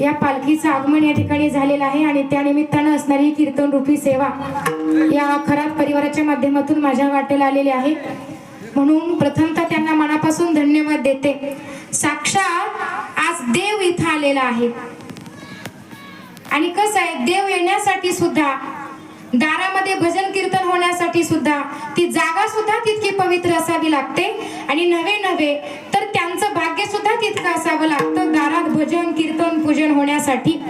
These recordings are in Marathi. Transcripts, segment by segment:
या पालखीचं आगमन या ठिकाणी झालेलं आहे आणि त्यानिमित्तानं असणारी कीर्तन रूपी सेवा या खरात परिवाराच्या माध्यमातून माझ्या वाटेला आलेली आहे. म्हणून प्रथमतः त्यांना मनापासून धन्यवाद देते. साक्षात आज देव इथं आलेला आहे. आणि कसं आहे देव येण्यासाठी सुद्धा दारामध्ये भजन कीर्तन होण्यासाठी सुद्धा ती जागा सुद्धा तितकी पवित्र असावी लागते. आणि नवे नव्हे तर त्यांचं भाग्य सुद्धा तितकं असावं लागतं दारात भजन कीर्तन पूजन होण्यासाठी.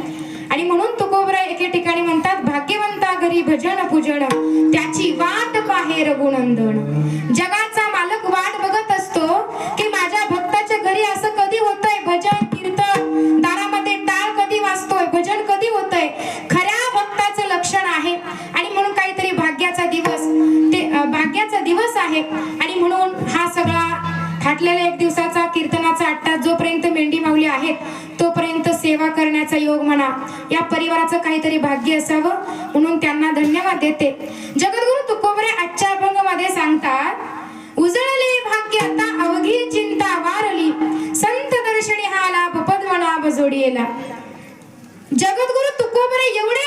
आणि म्हणून तुकोबरा एके ठिकाणी म्हणतात भाग्यवंता घरी भजन पूजन त्याची वाट पाहे रघुनंदन. परिवाराचं काहीतरी भाग्य असावं म्हणून त्यांना धन्यवाद देते. जगद्गुरु तुकोबरे आजच्या अभंगामध्ये सांगतात उजळले भाग्य आता अवघी चिंता वारली. संत दर्शनी हा लाभ पद्मना बजोडीला जगद्गुरु तुकोबरे एवढे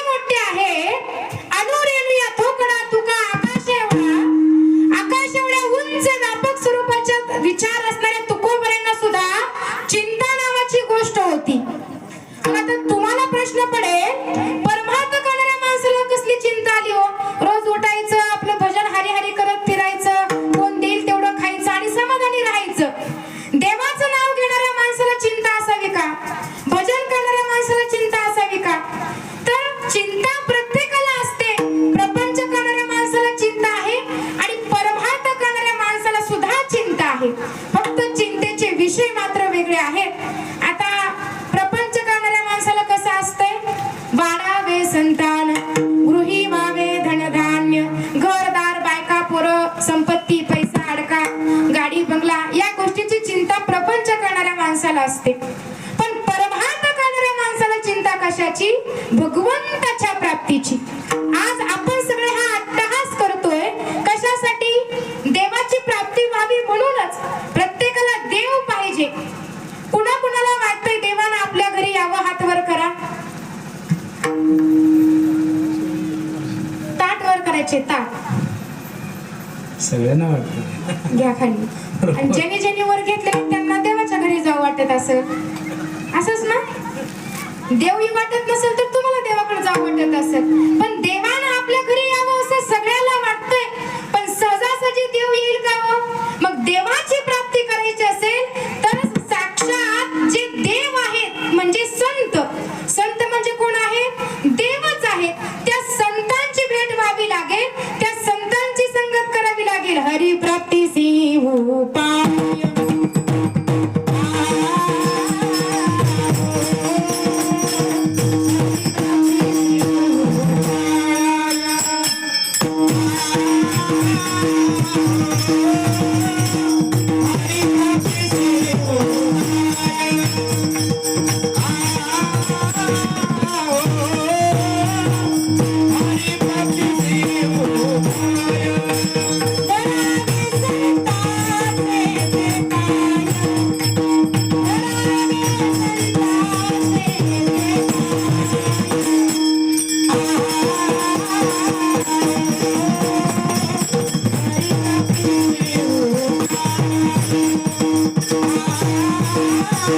कशाची भगवंताच्या प्राप्तीची. आज आपण सगळे हा अट्टहास करतोय कशासाठी? देवाची प्राप्ती व्हावी म्हणूनच प्रत्येकाला देव पाहिजे. कुणा कुणाला वाटतंय देवानं आपल्या घरी यावं हात वर करा. ताट वर करायचे ताट. सगळ्यांना वाटतं घ्या खाली. आणि ज्यांनी ज्यांनी वर घेतले त्यांना देवाच्या घरी जाऊ वाटत असं. असंच ना? देवही वाटत नसेल तर तुम्हाला देवाकडे जाऊ वाटत असेल. पण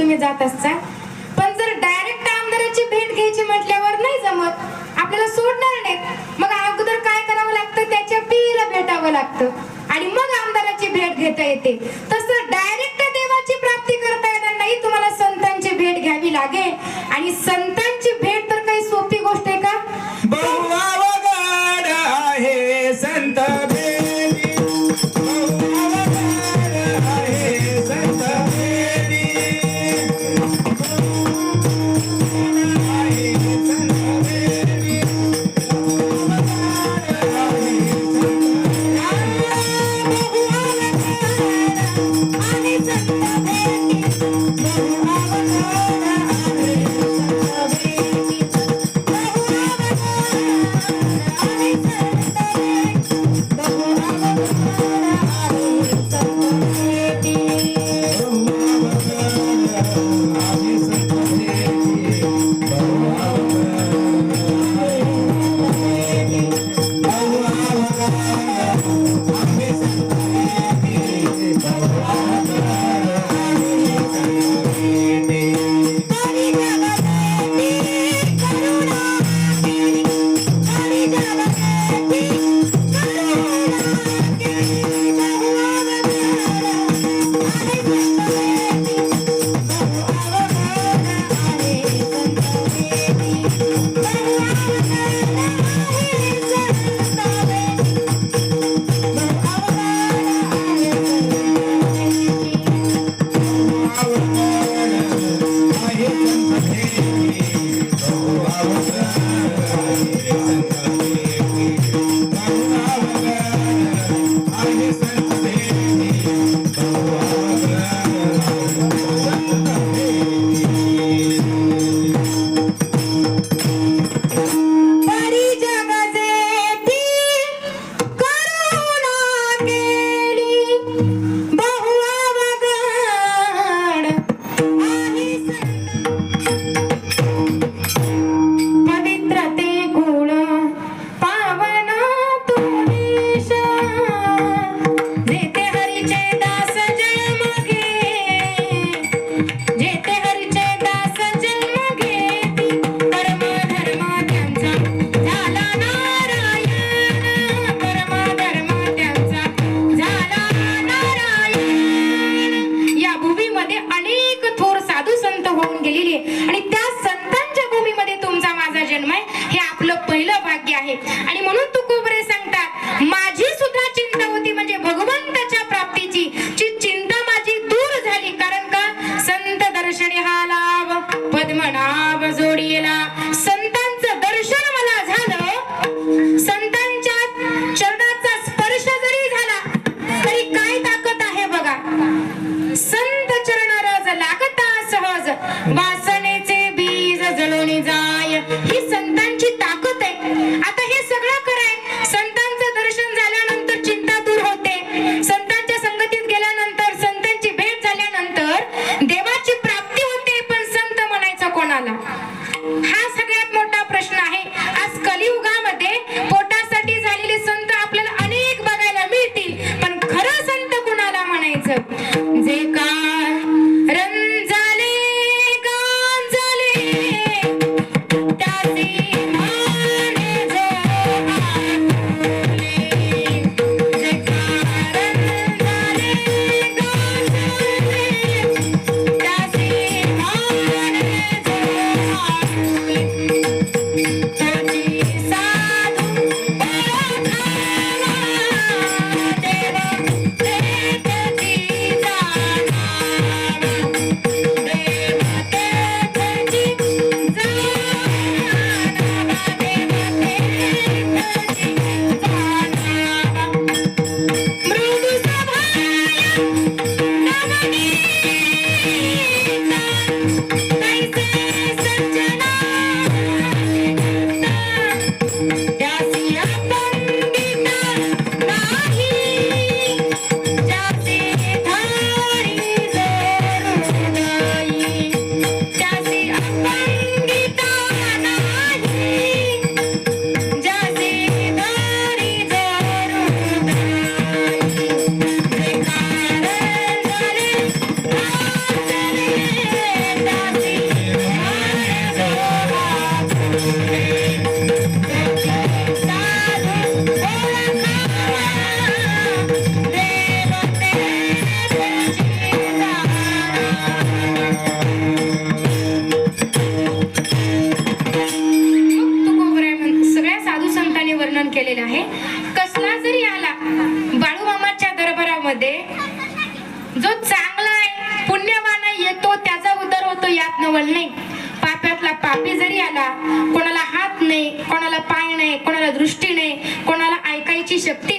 तुम्ही जात असता. पण जर डायरेक्ट आमदाराची भेट घ्यायची म्हटल्यावर नाही जमत. आपल्याला सोडणार नाही. मग अगोदर काय करावं लागतं? त्याच्या पीला भेटावं लागतं. आणि मग आमदाराची भेट घेता येते. तसं डायरेक्ट देवाची प्राप्ती करता येणार नाही. तुम्हाला संतांची भेट घ्यावी लागेल. आणि संतांची भेट तर काही सोपी गोष्ट आहे का?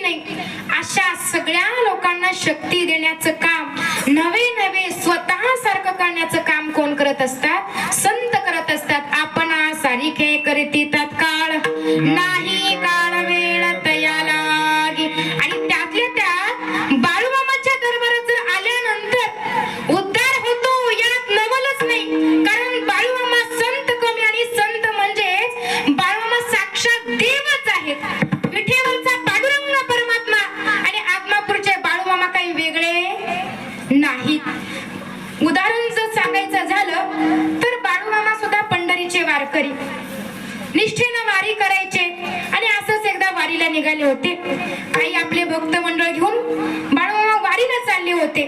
नाही अशा सगळ्या लोकांना शक्ती देण्याचं काम नवे नवे स्वतः सारखं करण्याचं काम कोण करत असतात? संत करत असतात. आपण सारी खेळ करीत काळ नाही. नाहीत. उदाहरण जर सांगायचं झालं तर बाळूमामा सुद्धा पंढरीचे वारकरी. निष्ठेनं वारी करायचे आणि असंच एकदा वारीला निघाले होते. आई आपले भक्त मंडळ घेऊन बाळूमामा वारीला चालले होते.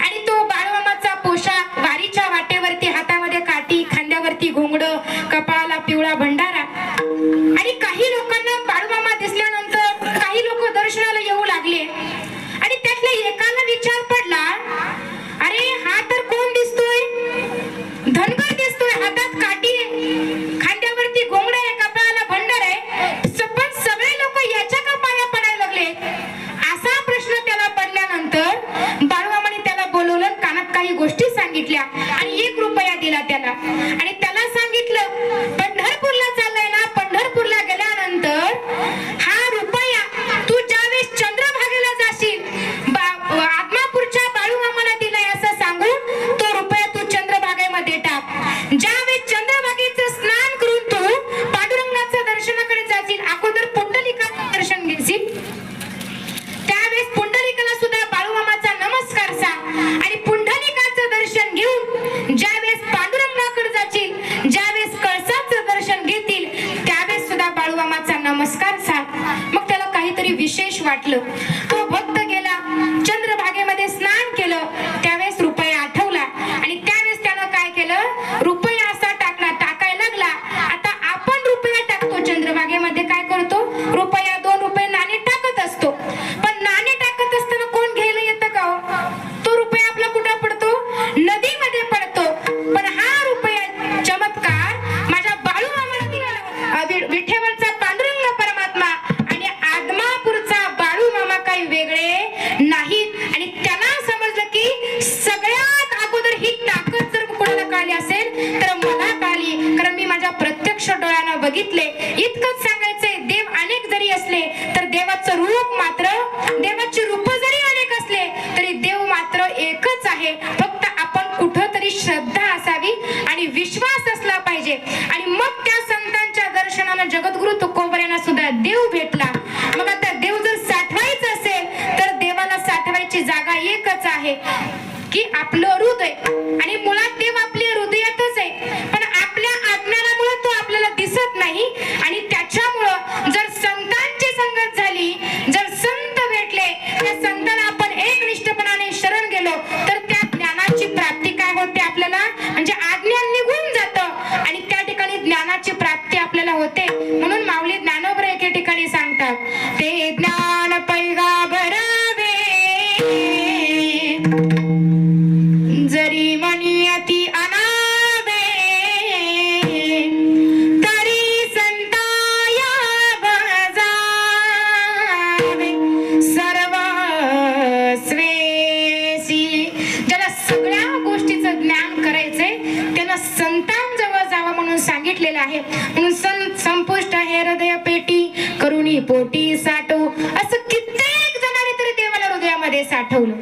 आणि तो बाळूमामाचा पोशाख वारीच्या वाटेवरती हातामध्ये काठी खांद्यावरती घोंगड कपाळाला पिवळा भंडारा. आणि काही लोकांना बाळूमामा दिसल्यानंतर देव भेटला. मग आता देव जर साठवायचा असेल तर देवाला साठवायची जागा एकच आहे की आपलं हृदय. आणि that पाठवलं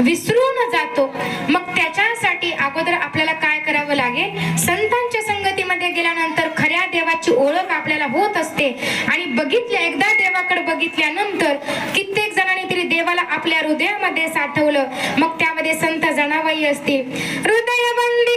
विसरून जातो. मग त्याच्यासाठी अगोदर आपल्याला काय करावं लागेल? संतांच्या संगतीमध्ये गेल्यानंतर खऱ्या देवाची ओळख आपल्याला होत असते. आणि बघितले एकदा देवाकडे बघितल्यानंतर कित्येक जणांनी तरी देवाला आपल्या हृदयामध्ये साठवलं. मग त्यामध्ये संत जनाबाई असते हृदयबंदी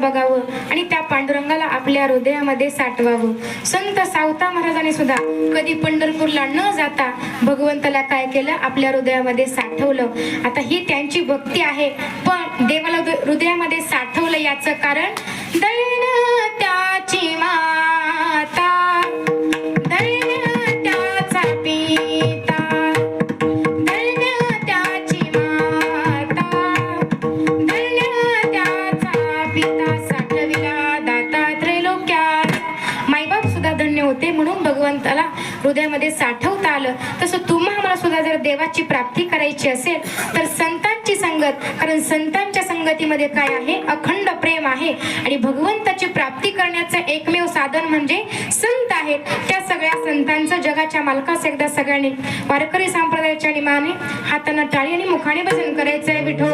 बघावं आणि त्या पांडुरंगाला आपल्या हृदयामध्ये साठवावं. संत सावता महाराजांनी सुद्धा कधी पंढरपूरला न जाता भगवंताला काय केलं? आपल्या हृदयामध्ये साठवलं. आता ही त्यांची भक्ती आहे पण देवाला हृदयामध्ये साठवलं याचं कारण दैन त्याची मा तसं तुम्हा सुद्धा जर देवाची प्राप्ती करायची असेल तर संतांची संगत कारण संतांच्या संगतीमध्ये काय आहे? अखंड प्रेम आहे. आणि भगवंताची प्राप्ती करण्याचं एकमेव साधन म्हणजे संत आहेत. त्या सगळ्या संतांचं जगाच्या मालकास एकदा सगळ्यांनी वारकरी संप्रदायाच्या निमाने हातांना टाळी आणि मुखाने भजन करायचं आहे विठो